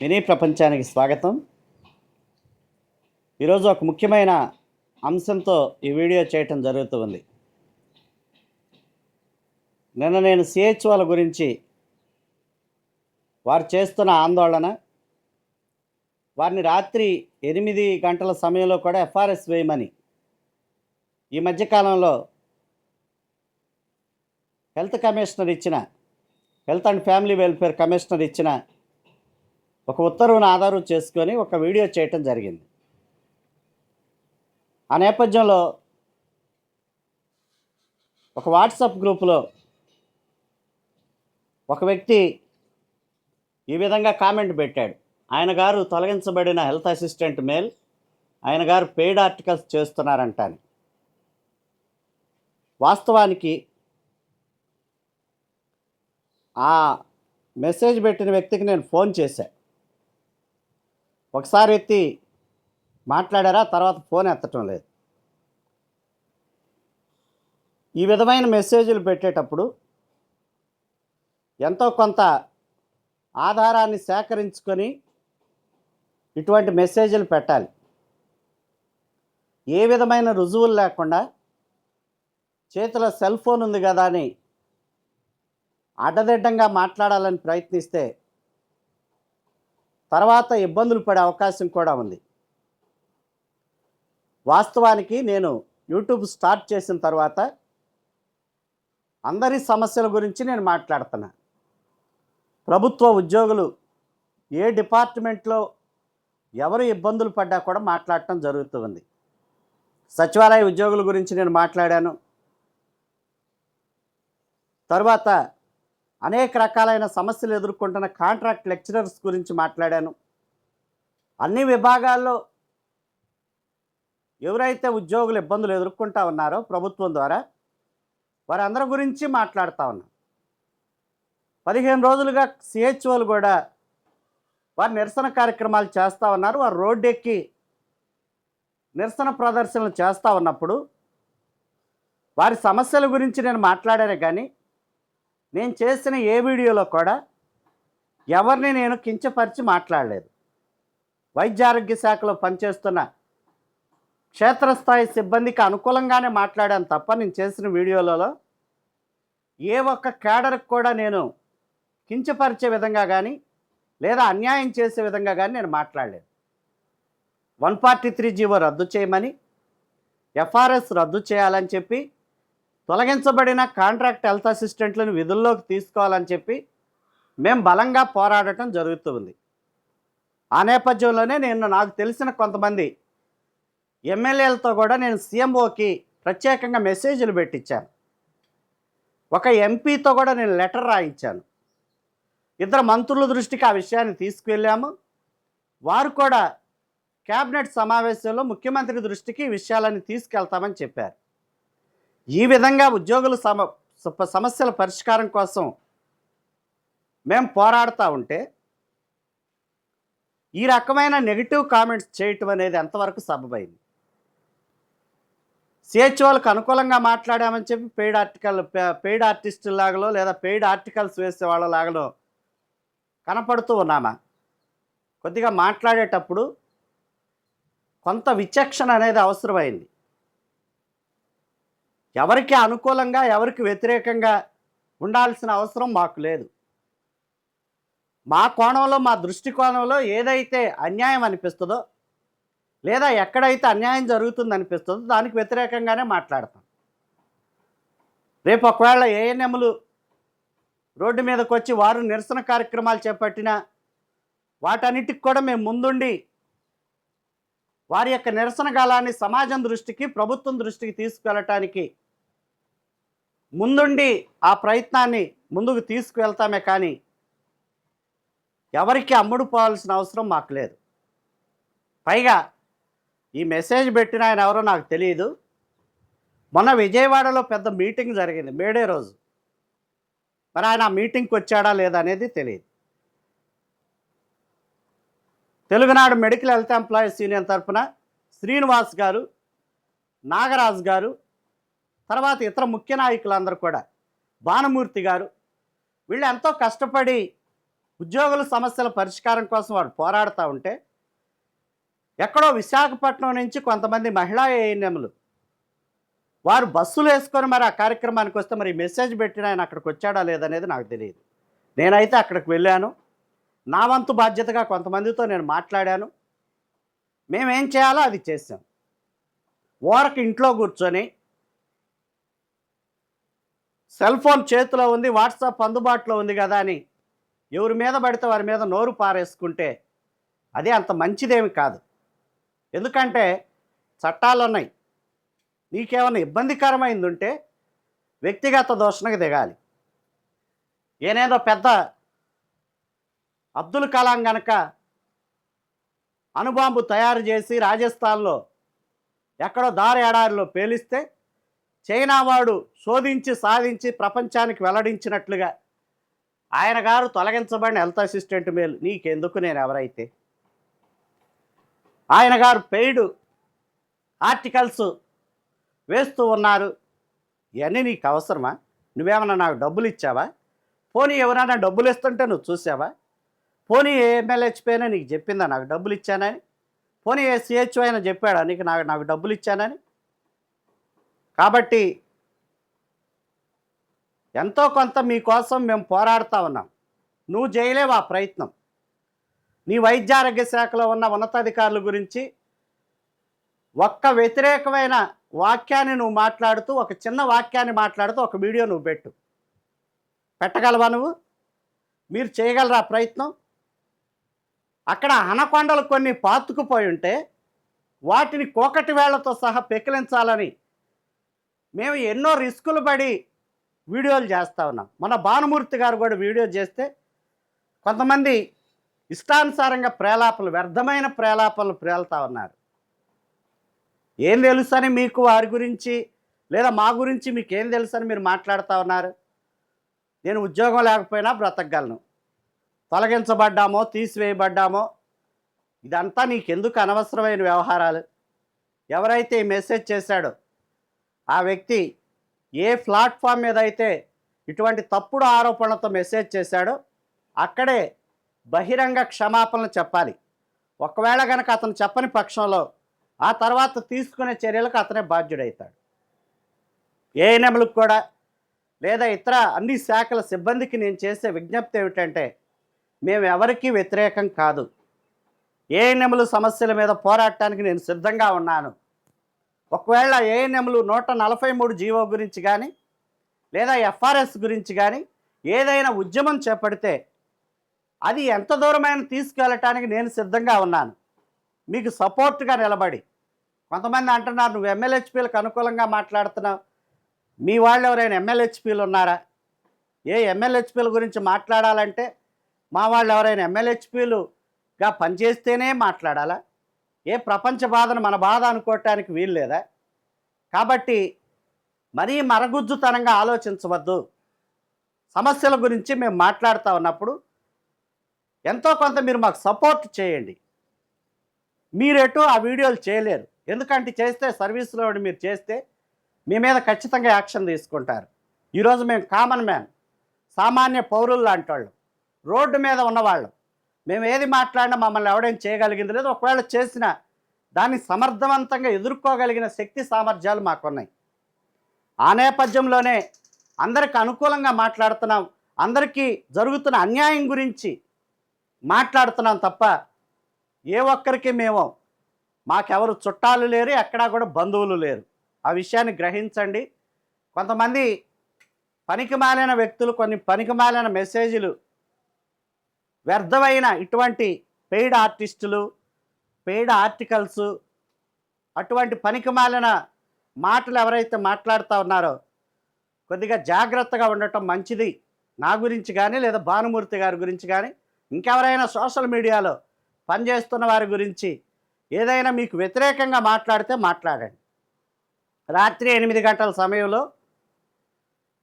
Mini ప్రపంచానికి స్వాగతం. ఈరోజు ఒక ముఖ్యమైన అంశంతో ఈ వీడియో చేయటం జరుగుతుంది నిన్న నేను సిహెచ్ వాళ్ళ గురించి వారు చేస్తున్న ఆందోళన వారిని రాత్రి ఎనిమిది గంటల సమయంలో కూడా ఎఫ్ఆర్ఎస్ వేయమని ఈ మధ్యకాలంలో హెల్త్ కమిషనర్ ఇచ్చిన health and family welfare commissioner ఇచ్చిన ఒక ఉత్తర్వును ఆధారం చేసుకొని ఒక వీడియో చేయటం జరిగింది. ఆ నేపథ్యంలో ఒక వాట్సాప్ గ్రూపులో ఒక వ్యక్తి ఈ విధంగా కామెంట్ పెట్టాడు. ఆయన గారు తొలగించబడిన హెల్త్ అసిస్టెంట్ మేల్ ఆయన గారు పెయిడ్ ఆర్టికల్స్ చేస్తున్నారంట అని వాస్తవానికి ఆ మెసేజ్ పెట్టిన వ్యక్తికి నేను ఫోన్ చేశాను ఒకసారి ఎత్తి మాట్లాడారా తర్వాత ఫోన్ ఎత్తటం లేదు. ఈ విధమైన మెసేజ్లు పెట్టేటప్పుడు ఎంతో కొంత ఆధారాన్ని సేకరించుకొని ఇటువంటి మెసేజ్లు పెట్టాలి. ఏ విధమైన రుజువులు లేకుండా చేతిలో సెల్ ఫోన్ ఉంది కదా అని అడ్డదిడ్డంగా మాట్లాడాలని ప్రయత్నిస్తే తర్వాత ఇబ్బందులు పడే అవకాశం కూడా ఉంది. వాస్తవానికి నేను యూట్యూబ్ స్టార్ట్ చేసిన తర్వాత అందరి సమస్యల గురించి నేను మాట్లాడుతున్నా. ప్రభుత్వ ఉద్యోగులు ఏ డిపార్ట్మెంట్లో ఎవరు ఇబ్బందులు పడ్డా కూడా మాట్లాడటం జరుగుతుంది సచివాలయ ఉద్యోగుల గురించి నేను మాట్లాడాను. తర్వాత అనేక రకాలైన సమస్యలు ఎదుర్కొంటున్న కాంట్రాక్ట్ లెక్చరర్స్ గురించి మాట్లాడాను. అన్ని విభాగాల్లో ఎవరైతే ఉద్యోగులు ఇబ్బందులు ఎదుర్కొంటా ఉన్నారో ప్రభుత్వం ద్వారా వారందరి గురించి మాట్లాడుతూ ఉన్నాం. పదిహేను రోజులుగా సిహెచ్ఓలు కూడా వారు నిరసన కార్యక్రమాలు చేస్తూ ఉన్నారు. వారు రోడ్డు ఎక్కి నిరసన ప్రదర్శనలు చేస్తూ ఉన్నప్పుడు వారి సమస్యల గురించి నేను మాట్లాడాను కానీ నేను చేసిన ఏ వీడియోలో కూడా ఎవరిని నేను కించపరిచి మాట్లాడలేదు. వైద్య ఆరోగ్య శాఖలో పనిచేస్తున్న క్షేత్రస్థాయి సిబ్బందికి అనుకూలంగానే మాట్లాడాను తప్ప నేను చేసిన వీడియోలలో ఏ ఒక్క కేడర్కి కూడా నేను కించపరిచే విధంగా కానీ లేదా అన్యాయం చేసే విధంగా కానీ నేను మాట్లాడలేదు. వన్ ఫార్టీ త్రీ జీవో రద్దు చేయమని ఎఫ్ఆర్ఎస్ రద్దు చేయాలని చెప్పి తొలగించబడిన కాంట్రాక్ట్ హెల్త్ అసిస్టెంట్లను విధుల్లోకి తీసుకోవాలని చెప్పి మేము బలంగా పోరాడటం జరుగుతుంది ఆ నేపథ్యంలోనే నేను నాకు తెలిసిన కొంతమంది ఎమ్మెల్యేలతో కూడా నేను సీఎంఓకి ప్రత్యేకంగా మెసేజ్లు పెట్టించాను. ఒక ఎంపీతో కూడా నేను లెటర్ రాయించాను. ఇద్దరు మంత్రుల దృష్టికి ఆ విషయాన్ని తీసుకువెళ్ళాము. వారు కూడా కేబినెట్ సమావేశంలో ముఖ్యమంత్రి దృష్టికి ఈ విషయాలని తీసుకెళ్తామని చెప్పారు. ఈ విధంగా ఉద్యోగుల సమ స- సమస్యల పరిష్కారం కోసం మేము పోరాడుతూ ఉంటే ఈ రకమైన నెగిటివ్ కామెంట్స్ చేయటం అనేది ఎంతవరకు సబబైంది? సిహెచ్ఓలకు అనుకూలంగా మాట్లాడామని చెప్పి పెయిడ్ ఆర్టికల్ పెయిడ్ ఆర్టిస్టుల లాగలో లేదా పెయిడ్ ఆర్టికల్స్ వేసే వాళ్ళ లాగలో కనపడుతూ ఉన్నామా? కొద్దిగా మాట్లాడేటప్పుడు కొంత విచక్షణ అనేది అవసరమైంది. ఎవరికి అనుకూలంగా ఎవరికి వ్యతిరేకంగా ఉండాల్సిన అవసరం మాకు లేదు. మా కోణంలో మా దృష్టికోణంలో ఏదైతే అన్యాయం అనిపిస్తుందో లేదా ఎక్కడైతే అన్యాయం జరుగుతుంది అనిపిస్తుందో దానికి వ్యతిరేకంగానే మాట్లాడతాం. రేపు ఒకవేళ ఏఎన్ఎంలు రోడ్డు మీదకి వచ్చి వారు నిరసన కార్యక్రమాలు చేపట్టినా వాటన్నిటికి కూడా మేము ముందుండి వారి యొక్క నిరసన గాలాన్ని సమాజం దృష్టికి ప్రభుత్వం దృష్టికి తీసుకెళ్ళటానికి ముందుండి ఆ ప్రయత్నాన్ని ముందుకు తీసుకువెళ్తామే కానీ ఎవరికి అమ్ముడు పోవాల్సిన అవసరం మాకు లేదు. పైగా ఈ మెసేజ్ పెట్టిన ఆయన ఎవరో నాకు తెలియదు. మొన్న విజయవాడలో పెద్ద మీటింగ్ జరిగింది మేడే రోజు. మరి ఆయన ఆ మీటింగ్కి వచ్చాడా లేదా అనేది తెలియదు. Telugunadu medical health employees union తరఫున శ్రీనివాస్ గారు నాగరాజు గారు తర్వాత ఇతర ముఖ్య నాయకులందరూ కూడా. భానుమూర్తి గారు వీళ్ళు ఎంతో కష్టపడి ఉద్యోగుల సమస్యల పరిష్కారం కోసం వారు పోరాడుతూ ఉంటే ఎక్కడో విశాఖపట్నం నుంచి కొంతమంది మహిళా ఏఎన్ఎంలు వారు బస్సులు వేసుకొని మరి ఆ కార్యక్రమానికి వస్తే మరి మెసేజ్ పెట్టిన ఆయన అక్కడికి వచ్చాడా లేదనేది నాకు తెలియదు. నేనైతే అక్కడికి వెళ్ళాను. నా వంతు బాధ్యతగా కొంతమందితో నేను మాట్లాడాను. మేమేం చేయాలో అది చేసాం ఓరకు ఇంట్లో కూర్చొని సెల్ ఫోన్ చేతిలో ఉంది వాట్సాప్ అందుబాటులో ఉంది కదా అని. ఎవరి మీద పడితే వారి మీద నోరు పారేసుకుంటే అది అంత మంచిదేమి కాదు. ఎందుకంటే చట్టాలు ఉన్నాయి. నీకేమైనా ఇబ్బందికరమైంది ఉంటే వ్యక్తిగత దోషణకు దిగాలి. ఏనేదో పెద్ద అబ్దుల్ కలాం గనక అణుబాంబు తయారు చేసి రాజస్థాన్లో ఎక్కడో దారి ఎడారిలో పేలిస్తే చైనా వాడు శోధించి సాధించి ప్రపంచానికి వెల్లడించినట్లుగా ఆయన గారు తొలగించబడిన హెల్త్ అసిస్టెంట్ మేలు నీకెందుకు నేను ఎవరైతే? ఆయన గారు పెయిడ్ ఆర్టికల్స్ వేస్తూ ఉన్నారు. ఇవన్నీ నీకు అవసరమా? నువ్వేమన్నా నాకు డబ్బులు ఇచ్చావా? పోనీ ఎవరైనా డబ్బులు ఇస్తుంటే నువ్వు చూసావా? పోనీ ఏ అయినా నీకు చెప్పిందా నాకు డబ్బులు ఇచ్చానని? పోనీ ఏ సిహెచ్ఓ అయినా చెప్పాడా నీకు నాకు నాకు డబ్బులు ఇచ్చానని? కాబట్టి ఎంతో కొంత మీకోసం మేము పోరాడుతూ ఉన్నాం. నువ్వు చేయలేవు ఆ ప్రయత్నం. నీ వైద్యారోగ్య శాఖలో ఉన్న ఉన్నతాధికారుల గురించి ఒక్క వ్యతిరేకమైన వాక్యాన్ని నువ్వు మాట్లాడుతూ ఒక చిన్న వాక్యాన్ని మాట్లాడుతూ ఒక వీడియో నువ్వు పెట్టు. పెట్టగలవా నువ్వు? మీరు చేయగలరా ప్రయత్నం? అక్కడ అనకొండలు కొన్ని పాతుకుపోయి ఉంటే వాటిని కోకటి వేళ్ళతో సహా పెకిలించాలని మేము ఎన్నో రిస్కులు పడి వీడియోలు చేస్తూ ఉన్నాం. మన భానుమూర్తి గారు కూడా వీడియో చేస్తే కొంతమంది ఇష్టానుసారంగా ప్రేలాపలు వ్యర్థమైన ప్రేలాపలు ప్రేలుతా ఉన్నారు. ఏం తెలుసని మీకు వారి గురించి లేదా మా గురించి మీకు ఏం తెలుసని మీరు మాట్లాడుతూ ఉన్నారు? నేను ఉద్యోగం లేకపోయినా బ్రతకగలను. తొలగించబడ్డామో తీసివేయబడ్డామో ఇదంతా నీకెందుకు అనవసరమైన వ్యవహారాలు? ఎవరైతే ఈ మెసేజ్ చేశాడో ఆ వ్యక్తి ఏ ప్లాట్ఫామ్ మీద అయితే ఇటువంటి తప్పుడు ఆరోపణలతో మెసేజ్ చేశాడో అక్కడే బహిరంగ క్షమాపణలు చెప్పాలి. ఒకవేళ కనుక అతను చెప్పని పక్షంలో ఆ తర్వాత తీసుకునే చర్యలకు అతనే బాధ్యుడవుతాడు ఏఎన్ఎంలకు కూడా లేదా ఇతర అన్ని శాఖల సిబ్బందికి నేను చేసే విజ్ఞప్తి ఏమిటంటే మేము ఎవరికీ వ్యతిరేకం కాదు. ఏఎన్ఎంలు సమస్యల మీద పోరాటానికి నేను సిద్ధంగా ఉన్నాను. ఒకవేళ ఏఎన్ఎంలు నూట నలభై మూడు జీవో గురించి కానీ లేదా ఎఫ్ఆర్ఎస్ గురించి కానీ ఏదైనా ఉద్యమం చేపడితే అది ఎంత దూరమైన తీసుకెళ్ళటానికి నేను సిద్ధంగా ఉన్నాను. మీకు సపోర్ట్గా నిలబడి. కొంతమంది అంటున్నారు నువ్వు ఎమ్మెల్యేహెచ్పీలకు అనుకూలంగా మాట్లాడుతున్నావు. మీ వాళ్ళు ఎవరైనా ఎమ్మెల్యేహెచ్పీలు ఉన్నారా? ఏ ఎమ్మెల్యేహెచ్పీల గురించి మాట్లాడాలంటే మా వాళ్ళు ఎవరైనా ఎమ్మెల్యేహెచ్పీలుగా పనిచేస్తేనే మాట్లాడాలా? ఏ ప్రపంచ బాధను మన బాధ అనుకోవటానికి వీలు లేదా? కాబట్టి మరీ మరగుజ్జుతనంగా ఆలోచించవద్దు. సమస్యల గురించి మేము మాట్లాడుతూ ఉన్నప్పుడు ఎంతో కొంత మీరు మాకు సపోర్ట్ చేయండి. మీరేటో ఆ వీడియోలు చేయలేరు. ఎందుకంటే చేస్తే సర్వీస్లో మీరు చేస్తే మీ మీద ఖచ్చితంగా యాక్షన్ తీసుకుంటారు. ఈరోజు మేము కామన్ మ్యాన్ సామాన్య పౌరులు లాంటి వాళ్ళు రోడ్డు మీద ఉన్నవాళ్ళం. మేము ఏది మాట్లాడినా మమ్మల్ని ఎవడేం చేయగలిగింది లేదు. ఒకవేళ చేసిన దాన్ని సమర్థవంతంగా ఎదుర్కోగలిగిన శక్తి సామర్థ్యాలు మాకున్నాయి. ఆ నేపథ్యంలోనే అందరికి అనుకూలంగా మాట్లాడుతున్నాం. అందరికీ జరుగుతున్న అన్యాయం గురించి మాట్లాడుతున్నాం తప్ప ఏ ఒక్కరికి మేము మాకెవరు చుట్టాలు లేరు ఎక్కడా కూడా బంధువులు లేరు. ఆ విషయాన్ని గ్రహించండి. కొంతమంది పనికి మాలిన వ్యక్తులు కొన్ని పనికి మాలిన మెసేజ్లు వ్యర్థమైన ఇటువంటి పెయిడ్ ఆర్టిస్టులు పెయిడ్ ఆర్టికల్స్ అటువంటి పనికిమాలిన మాటలు ఎవరైతే మాట్లాడుతూ ఉన్నారో కొద్దిగా జాగ్రత్తగా ఉండటం మంచిది నా గురించి కానీ లేదా భానుమూర్తి గారి గురించి కానీ ఇంకెవరైనా సోషల్ మీడియాలో పనిచేస్తున్న వారి గురించి ఏదైనా మీకు వ్యతిరేకంగా మాట్లాడితే మాట్లాడండి. రాత్రి ఎనిమిది గంటల సమయంలో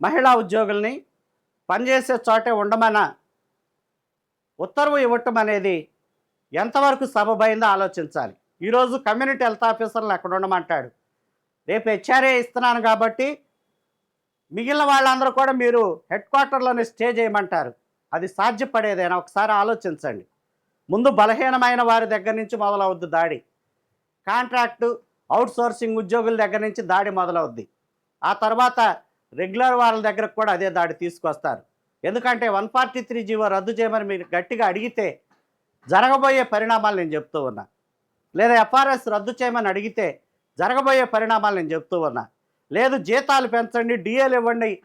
మహిళా ఉద్యోగుల్ని పనిచేసే చోటే ఉండమన్న ఉత్తర్వు ఇవ్వటం అనేది ఎంతవరకు సబబైందో ఆలోచించాలి. ఈరోజు కమ్యూనిటీ హెల్త్ ఆఫీసర్లు అక్కడ ఉండమంటాడు. రేపు హెచ్ఆర్ఏ ఇస్తున్నాను కాబట్టి మిగిలిన వాళ్ళందరూ కూడా మీరు హెడ్ క్వార్టర్లోనే స్టే చేయమంటారు. అది సాధ్యపడేదైనా? ఒకసారి ఆలోచించండి. ముందు బలహీనమైన వారి దగ్గర నుంచి మొదలవుద్ది దాడి. కాంట్రాక్టు అవుట్సోర్సింగ్ ఉద్యోగుల దగ్గర నుంచి దాడి మొదలవుద్ది. ఆ తర్వాత రెగ్యులర్ వాళ్ళ దగ్గరకు కూడా అదే దాడి తీసుకొస్తారు. ఎందుకంటే వన్ ఫార్టీ త్రీ జీవో రద్దు చేయమని మీరు గట్టిగా అడిగితే జరగబోయే పరిణామాలు నేను చెప్తూ ఉన్నా. లేదా ఎఫ్ఆర్ఎస్ రద్దు చేయమని అడిగితే జరగబోయే పరిణామాలు నేను చెప్తూ ఉన్నా. లేదు జీతాలు పెంచండి డిఏలు ఇవ్వండి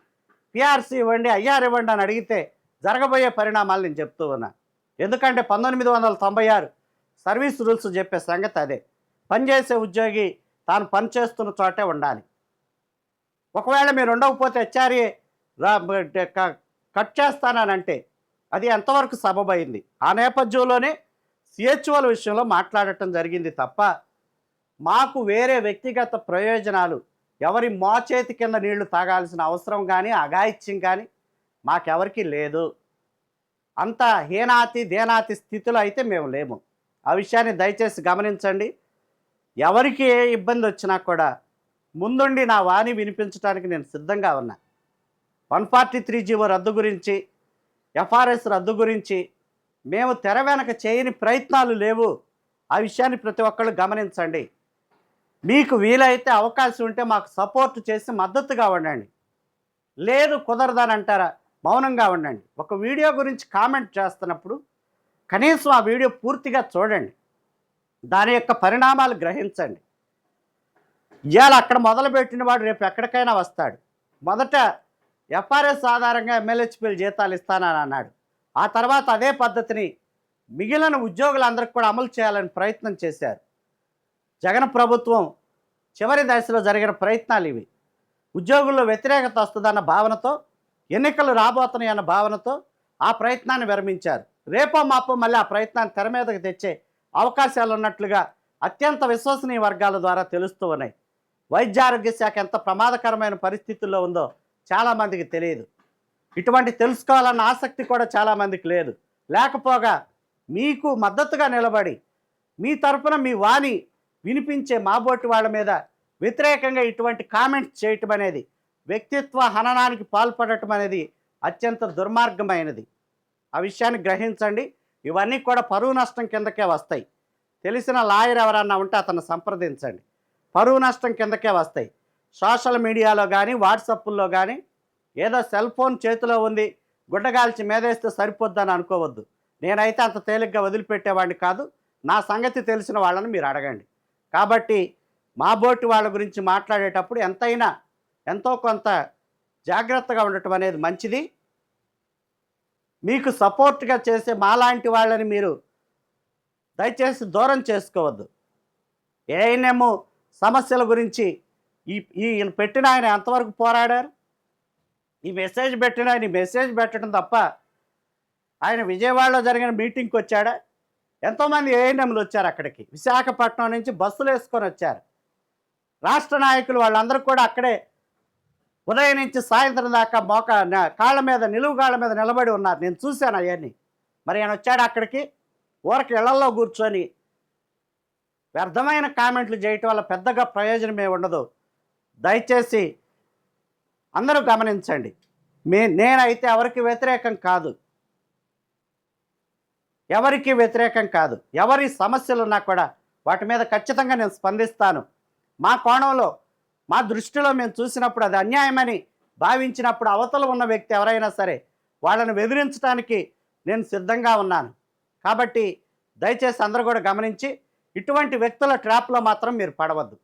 పిఆర్సీ ఇవ్వండి ఐఆర్ ఇవ్వండి అని అడిగితే జరగబోయే పరిణామాలు నేను చెప్తూ ఉన్నా. ఎందుకంటే పంతొమ్మిది వందల తొంభై ఆరు సర్వీస్ రూల్స్ చెప్పే సంగతి అదే. పనిచేసే ఉద్యోగి తాను పనిచేస్తున్న చోటే ఉండాలి. ఒకవేళ మీరు ఉండకపోతే హెచ్ఆర్ఏ కట్ చేస్తానంటే అది ఎంతవరకు సబబైంది ఆ నేపథ్యంలోనే సిహెచ్ఓల విషయంలో మాట్లాడటం జరిగింది తప్ప మాకు వేరే వ్యక్తిగత ప్రయోజనాలు ఎవరి మోచేతి కింద నీళ్ళు తాగాల్సిన అవసరం కానీ అఘాయిత్యం కానీ మాకెవరికి లేదు. అంత హీనాతి దేనాతి స్థితిలో అయితే మేము లేము. ఆ విషయాన్ని దయచేసి గమనించండి. ఎవరికి ఏ ఇబ్బంది వచ్చినా కూడా ముందుండి నా వాణి వినిపించడానికి నేను సిద్ధంగా ఉన్నా. వన్ ఫార్టీ త్రీ జీవో రద్దు గురించి ఎఫ్ఆర్ఎస్ రద్దు గురించి మేము తెర వెనక చేయని ప్రయత్నాలు లేవు. ఆ విషయాన్ని ప్రతి ఒక్కళ్ళు గమనించండి. మీకు వీలైతే అవకాశం ఉంటే మాకు సపోర్ట్ చేసి మద్దతుగా ఉండండి. లేదు కుదరదని అంటారా? మౌనంగా ఉండండి. ఒక వీడియో గురించి కామెంట్ చేస్తున్నప్పుడు కనీసం ఆ వీడియో పూర్తిగా చూడండి. దాని యొక్క పరిణామాలు గ్రహించండి. ఇవాళ అక్కడ మొదలుపెట్టిన వాడు రేపు ఎక్కడికైనా వస్తాడు. మొదట ఎఫ్ఆర్ఎస్ ఆధారంగా ఎమ్మెల్యేహెచ్పీలు జీతాలు ఇస్తానని అన్నాడు. ఆ తర్వాత అదే పద్ధతిని మిగిలిన ఉద్యోగులందరికీ కూడా అమలు చేయాలని ప్రయత్నం చేశారు. జగన్ ప్రభుత్వం చివరి దశలో జరిగిన ప్రయత్నాలు ఇవి. ఉద్యోగుల్లో వ్యతిరేకత వస్తుందన్న భావనతో ఎన్నికలు రాబోతున్నాయి అన్న భావనతో ఆ ప్రయత్నాన్ని విరమించారు. రేపో మాపో మళ్ళీ ఆ ప్రయత్నాన్ని తెర మీదకు తెచ్చే అవకాశాలు ఉన్నట్లుగా అత్యంత విశ్వసనీయ వర్గాల ద్వారా తెలుస్తూ ఉన్నాయి. వైద్య ఆరోగ్య శాఖ ఎంత ప్రమాదకరమైన పరిస్థితుల్లో ఉందో చాలామందికి తెలియదు. ఇటువంటి తెలుసుకోవాలన్న ఆసక్తి కూడా చాలామందికి లేదు. లేకపోగా మీకు మద్దతుగా నిలబడి మీ తరపున మీ వాణి వినిపించే మాబోటి వాళ్ళ మీద వ్యతిరేకంగా ఇటువంటి కామెంట్స్ చేయటం అనేది వ్యక్తిత్వ హననానికి పాల్పడటం అనేది అత్యంత దుర్మార్గమైనది. ఆ విషయాన్ని గ్రహించండి. ఇవన్నీ కూడా పరువు నష్టం కిందకే వస్తాయి. తెలిసిన లాయర్ ఎవరన్నా ఉంటే అతను సంప్రదించండి. పరువు నష్టం కిందకే వస్తాయి. సోషల్ మీడియాలో కానీ వాట్సాప్లో కానీ ఏదో సెల్ ఫోన్ చేతిలో ఉంది గుడ్డగాల్చి మేధేస్తే సరిపోద్దని అనుకోవద్దు. నేనైతే అంత తేలిగ్గా వదిలిపెట్టేవాడిని కాదు. నా సంగతి తెలిసిన వాళ్ళని మీరు అడగండి. కాబట్టి మా బోటి వాళ్ళ గురించి మాట్లాడేటప్పుడు ఎంతైనా ఎంతో కొంత జాగ్రత్తగా ఉండటం అనేది మంచిది. మీకు సపోర్ట్గా చేసే మాలాంటి వాళ్ళని మీరు దయచేసి దూరం చేసుకోవద్దు. ఏఎన్ఎం సమస్యల గురించి ఈ ఈయన పెట్టిన ఆయన ఎంతవరకు పోరాడారు? ఈ మెసేజ్ పెట్టిన ఆయన మెసేజ్ పెట్టడం తప్ప ఆయన విజయవాడలో జరిగిన మీటింగ్కి వచ్చాడా? ఎంతోమంది ఏఎన్ఎంలు వచ్చారు అక్కడికి? విశాఖపట్నం నుంచి బస్సులు వేసుకొని వచ్చారు. రాష్ట్ర నాయకులు వాళ్ళందరూ కూడా అక్కడే ఉదయం నుంచి సాయంత్రం దాకా మోక కాళ్ళ మీద నిలువు కాళ్ళ మీద నిలబడి ఉన్నారు. నేను చూశాను అవన్నీ. మరి ఆయన వచ్చాడు అక్కడికి? ఊరకి ఇళ్ళలో కూర్చొని వ్యర్థమైన కామెంట్లు చేయటం వల్ల పెద్దగా ప్రయోజనమే ఉండదు. దయచేసి అందరూ గమనించండి. మే నేనైతే ఎవరికి వ్యతిరేకం కాదు. ఎవరికి వ్యతిరేకం కాదు. ఎవరి సమస్యలు ఉన్నా కూడా వాటి మీద ఖచ్చితంగా నేను స్పందిస్తాను. మా కోణంలో మా దృష్టిలో మేము చూసినప్పుడు అది అన్యాయమని భావించినప్పుడు అవతల ఉన్న వ్యక్తి ఎవరైనా సరే వాళ్ళని బెదిరించడానికి నేను సిద్ధంగా ఉన్నాను. కాబట్టి దయచేసి అందరూ కూడా గమనించి ఇటువంటి వ్యక్తుల ట్రాప్లో మాత్రం మీరు పడవద్దు.